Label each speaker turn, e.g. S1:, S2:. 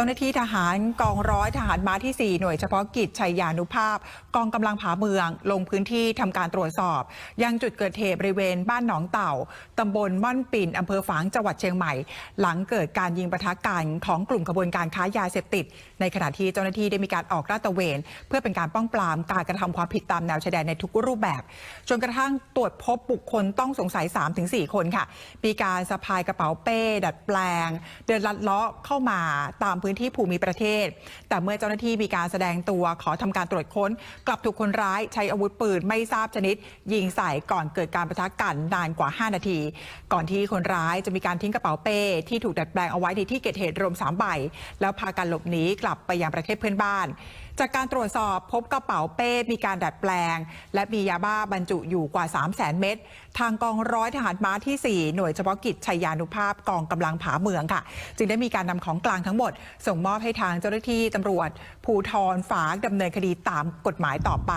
S1: จ้าหน้าที่ทหารกองร้อยทหารม้าที่ 4 หน่วยเฉพาะกิจชัยยานุภาพ กองกำลังผาเมือง ลงพื้นที่ทำการตรวจสอบ ยังจุดเกิดเหตุบริเวณบ้านหนองเต่าตำบลม่อนปิ่นอำเภอฝางจังหวัดเชียงใหม่ หลังเกิดการยิงปะทะกันของกลุ่มขบวนการค้ายาเสพติด ในขณะที่เจ้าหน้าที่ได้มีการออกลาดตระเวน เพื่อเป็นการป้องปรามการกระทำความผิดตามแนวชายแดนในทุกรูปแบบ จนกระทั่งตรวจพบบุคคลต้องสงสัย 3-4 คนค่ะมีการสะพายกระเป๋าเป้ ดัดแปลง เดินลัดเลาะเข้ามาตามพื้นื้นที่ภูมิประเทศ แต่เมื่อเจ้าหน้าที่มีการแสดงตัวขอทำการตรวจค้น กลับถูกคนร้ายใช้อาวุธปืนไม่ทราบชนิด ยิงใส่ก่อนเกิดการประทะกันนานกว่า 5 นาที ก่อนที่คนร้ายจะมีการทิ้งกระเป๋าเป้ ที่ถูกดัดแปลงเอาไว้ในที่เกิดเหตุรวม3ใบแล้วพากันหลบหนีกลับไปยังประเทศเพื่อนบ้าน จากการตรวจสอบพบกระเป๋าเป้มีการดัดแปลง และมียาบ้าบรรจุอยู่กว่า 3 0 0 0 0 0 เม็ดทางกองร้อยทหารม้าที่ 4 หน่วยเฉพาะกิจชัยยานุภาพกองกำลังผาเมืองค่ะ จึงได้มีการนำของกลางทั้งหมดส่งมอบให้ทางเจ้าหน้าที่ตำรวจภูทรฝากดำเนินคดีตามกฎหมายต่อไป